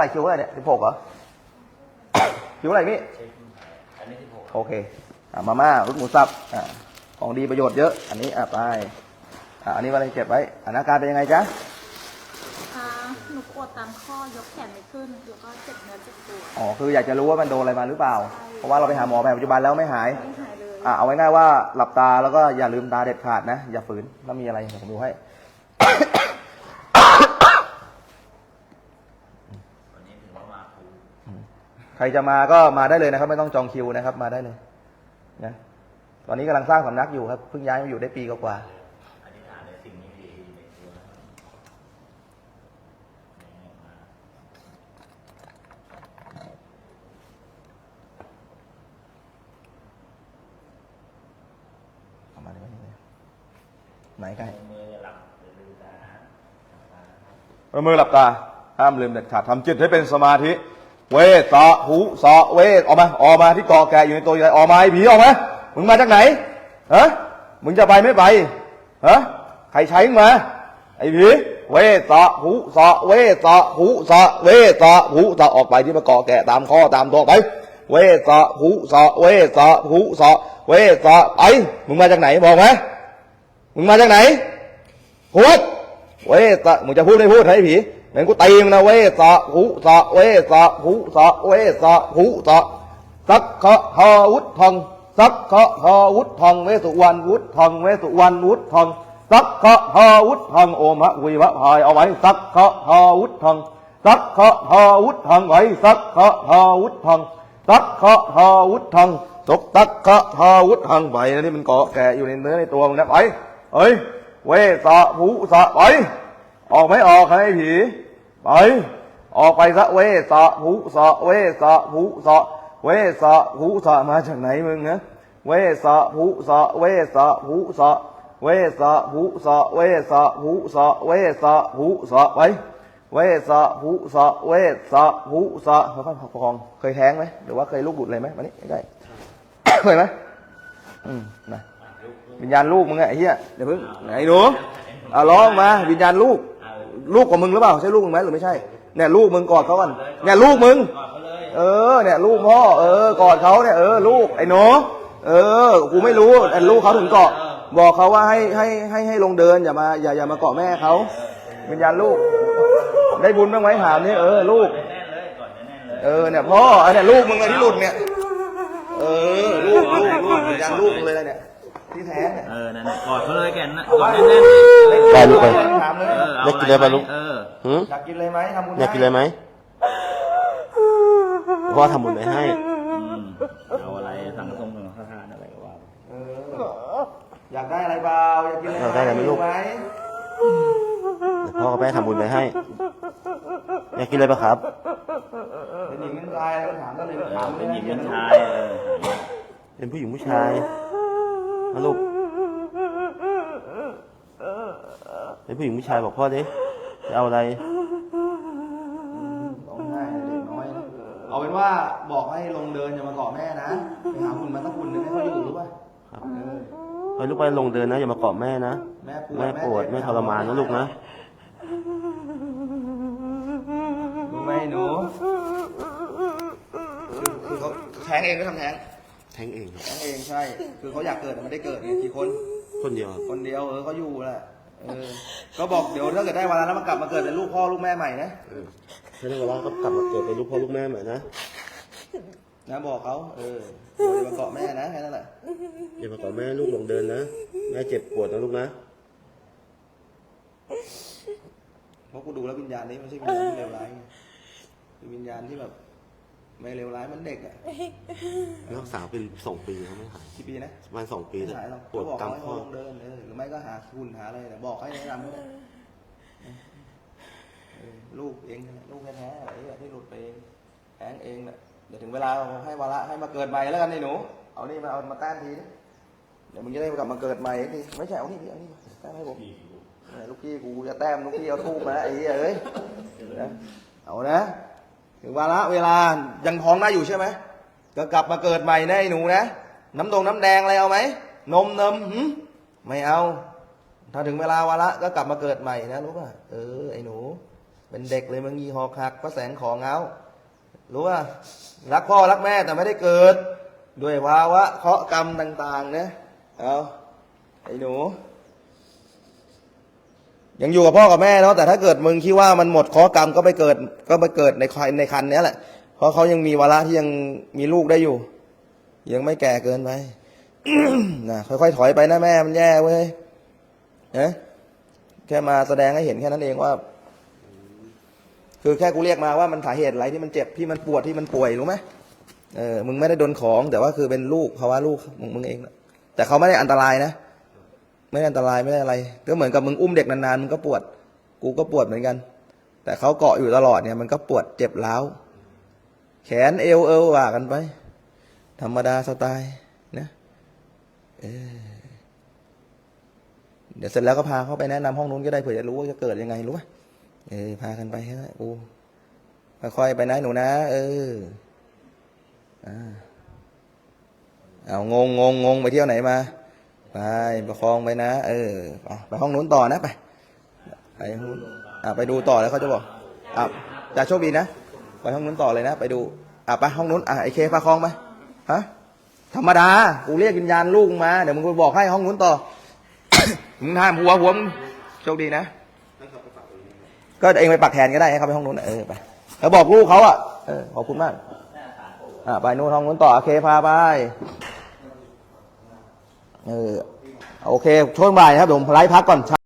ใส่คิวอะไรเนี่ยสิบหกเหรอ คิวอะไรพี่อันนี้ที่หกโอเคอะมาม่ารสหมูสับอะของดีประโยชน์เยอะ อันนี้อะไปอะอันนี้อะไรเก็บไว้อาอาการเป็นยังไงจ๊ะอ่าหนูปวดตามข้อยกแขนไม่ขึ้นแล้วก็เจ็บเนื้อเจ็บตัว อ๋อคืออยากจะรู้ว่ามันโดนอะไรมาหรือเปล่า เพราะว่าเราไปหาหมอแผนปัจจุบันแล้วไม่หาย ไม่หายเลยอะเอาไว้ง่ายว่าหลับตาแล้วก็อย่าลืมตาเด็ดขาดนะ อย่าฝืนถ้ามีอะไรเดี๋ยวผมดูให้ วันนี้ถือว่ามาคู ใครจะมาก็มาได้เลยนะครับ ไม่ต้องจองคิวนะครับ มาได้เลยนะตอนนี้กำลังสร้างสำนักอยู่ครับเพิ่งย้ายมาอยู่ได้ปีกว่าอธิษฐานในสิ่งนี้ดีในตัวนะครับนี่มาๆเอามาได้ไหมไหนใกล้มือหลับลืมตานะประมือหลับตา ห้ามลืมเด็ดขาดทำจิตให้เป็นสมาธิ เวสะหูสะเวสออกมาออกมาที่กอแกะอยู่ในตัวใหญ่ออกมาไอ้ผีออกมามึงมาจากไหนฮะมึงจะไปไม่ไปฮะใครใช้มึงมาไอ้ผีเวสะหูสะเวสะหูสะเวสะหูสะออกไปที่มากอแกะตามข้อตามตัวไป เวสะหูสะเวสะหูสะเวสะไปมึงมาจากไหนบอกไหมมึงมาจากไหนพูดเวสะมึงจะพูดไม่พูดให้ผี เหมือนกูตีมึงนะเวสะหูสะเวสะหูสะเวสะหูสะสักขะหาวุฒทองสักขะหาวุฒทองเวสุวรรณวุฒทองเวสุวรรณวุฒทองสักขะหาวุฒทองโอมะวิวะพายเอาไว้สักขะหาวุฒทองสักขะหาวุฒทองไว้สักขะหาวุฒทองสักขะหาวุฒทองตกตักขะหาวุฒทองไปนะนี่มันเกาะแกะอยู่ในเนื้อในตัวมึงนะไปเฮ้ยเวสะหูสะไป ออกไม่ออกให้ผีไปออกไปซะเวสะหูสะเวสะหูสะเวสะหูสะมาจากไหนมึงนะเวสะหูสะเวสะหูสะเวสะหูสะเวสะหูสะเวสะหูสะไปเวสะหูสะเวสะหูสะเขาค่อยประคองเคยแท้งไหมหรือว่าเคยลูกบุตรอะไรไหมมานี่ใกล้เคยไหมอืมนะวิญญาณลูกมึงไงเหี้ยเดี๋ยวเพิ่งไหนหนูอะร้องมาวิญญาณลูก ลูกของมึงหรือเปล่าใช่ลูกมึงไหมหรือไม่ใช่เนี่ยลูกมึงกอดเขาก่อนเนี่ยลูกมึงกอดเขาเลยเออเนี่ยลูกพ่อเออกอดเขาเนี่ยเออลูกไอ้หนูเออกูไม่รู้แต่ลูกเขาถึงเกาะ บอกเขาว่าให้ให้ให้ให้ลงเดินอย่ามาอย่าอย่ามาเกาะแม่เขาวิญญาณลูก ได้บุญบ้างไหมถามนี่เออลูกแน่นเลยกอดแน่นเลยเออเนี่ยพ่อไอ้เนี่ยลูกมึงเลยที่หลุดเนี่ย เออลูกลูกลูกวิญญาณลูกมึงเลยเนี่ยที่แท้เนี่ยเออนั่นน่ะกอดเขาเลยแกนนะกอดแน่นๆเลยไปลูกไปถามเลยเออ อยากกินอะไรปะลูก เออหืมอยากกินเลยไหมทำบุญอยากกินอะไรไหมพ่อทำบุญไปให้ อืมเอาอะไรสั่งทรงสั่งข้าวทานอะไรก็ว่าไปเอออยากได้อะไรเปล่าอยากกินอะไรอยากได้อะไรไหมลูกไหมเดี๋ยวพ่อกับแม่ทำบุญไปให้ อยากกินอะไรปะครับ เป็นหญิงเป็นชายอะไรก็ถามได้เลยเอถาอมเป็นหญิงเป็นชายเออเป็นผู้หญิงผู้ชายนะลูก เป็นผู้หญิงผู้ชายบอกพ่อดิจะเอาอะไร ร้องไห้เด็กน้อยนะเอาเป็นว่าบอกให้ลงเดินอย่ามาเกาะแม่นะไปหาหุ่นมาสักหุ่นหนึงให้เขาอยู่รู้ป่ะครับ เออไปลูกไปลงเดินนะ อย่ามาเกาะแม่นะ แม่ปวดแม่ปวดแม่ทรมานนะลูกนะ รู้ไหมหนูคือคือเขาแท้งเองก็ทำแท้งแทงเองครับแท้งเองใช่ คือเขาอยากเกิดแต่ไม่ได้เกิดไงกี่คน คนเดียวครับคนเดียวเออเขาอยู่แหละ เออก็บอกเดี๋ยวถ้าเกิดได้วันนั้นแล้วมันกลับมาเกิดเป็นลูกพ่อลูกแม่ใหม่นะถ้าได้เวลาก็กลับมาเกิดเป็นลูกพ่อลูกแม่ใหม่นะนะบอกเขาเอออย่ามาเกาะแม่นะแค่นั้นแหละอย่ามาเกาะแม่ลูกลงเดินนะแม่เจ็บปวดนะลูกนะเพราะกูดูแล้ววิญญาณนี้ไม่ใช่วิญญาณที่เลวร้ายไงเป็นวิญญาณที่แบบ ไม่เลวร้ายเหมันเด็กอะรักษาเป็นสองปีแล้วไม่หายกี่ปีนะประมาณสองปีไม่แล้วหายหรอกปวดก็บอกตามให้ข้เขาอลงเดินเออหรือไม่ก็หาคุณหาอะไรแต่บอกให้แนะนำด้วยนะเออลูกเองนั่นแหละลูกแท้ๆอะไรที่หลุดไปเองแท้งเองแหละเดี๋ยวถึงเวลาให้วาระให้มาเกิดใหม่แล้วกันไอ้หนู เอานี่มาเอามาแต้มทีนึงเดี๋ยวมึงจะได้กลับมาเกิดใหม่ทีไม่ใช่เอานี่พี่เอานี่มาแต้มให้ผมเออลูกพี่กูจะแต้มลูกพี่เอาทูบมาไอ้เหี้ยเอ้ยนะเอานะ ถึงวาระเวลายังท้องได้อยู่ใช่ไหมก็กลับมาเกิดใหม่นะไอ้หนูนะ น้ำดงน้ำแดงอะไรเอาไหม นมนมหึไม่เอา ถ้าถึงเวลาวาระก็กลับมาเกิดใหม่นะรู้ป่ะ เออไอ้หนู เป็นเด็กเลยมึงยีหอกหักพระแสงของเงารู้ว่ารักพ่อรักแม่แต่ไม่ได้เกิด ด้วยภาวะเคราะห์กรรมต่าง ๆ นะ เอาไอ้หนู ยังอยู่กับพ่อกับแม่เนาะแต่ถ้าเกิดมึงคิดว่ามันหมดเคราะห์กรรมก็ไปเกิดก็ไปเกิดในคันในคันนี้แหละ เพราะเขายังมีวาระที่ยังมีลูกได้อยู่ ยังไม่แก่เกินไปนะค่อยๆถอยไปนะแม่มันแย่เว้ยนะแค่มาแสดงให้เห็นแค่นั้นเองว่า คือแค่กูเรียกมาว่ามันสาเหตุอะไรที่มันเจ็บที่มันปวดที่มันป่วยรู้ไหมเออมึงไม่ได้โดนของ แต่ว่าคือเป็นลูกภาวะลูกมึงมึงเองแต่เขาไม่ได้อันตรายนะ ไม่ได้อันตรายไม่ได้อะไร ก็เหมือนกับมึงอุ้มเด็กนานๆมึงก็ปวด กูก็ปวดเหมือนกัน แต่เขาเกาะอยู่ตลอดเนี่ยมันก็ปวดเจ็บร้าวแขนเอวเอวว่ากันไป ธรรมดาสไตล์นะเออเดี๋ยวเสร็จแล้วก็พาเขาไปแนะนำห้องนู้นก็ได้เผื่อจะรู้ว่าจะเกิดยังไงรู้ไหมเออพากันไปฮะกูค่อยไปนะหนูนะ เอออ่าเอางงงงงไปเที่ยวไหนมา ไปประคองไปนะ เออไปห้องนู้นต่อนะไปไปห้องนู้นอะไปดูต่อแล้วเขาจะบอกอะจะโชคดีนะไปห้องนู้นต่อเลยนะ ไปดูอะไปห้องนู้นอะไอเคประคองไปฮะธรรมดากูเรียกวิญญาณลูกมาเดี๋ยวมึงไปบอกให้ห้องนู้นต่อมึงห้ามหัวหัวมึงโชคดีนะก็เองไปปักแทนก็ได้ให้เขาไปห้องนู้นเออไปแล้วบอกลูกเขาอะเออขอบคุณมากอะไปนู้นห้องนู้นต่อโอเคพาไป เออโอเคช่วงบ่ายนะครับเดี๋ยวผมไลฟ์พักก่อน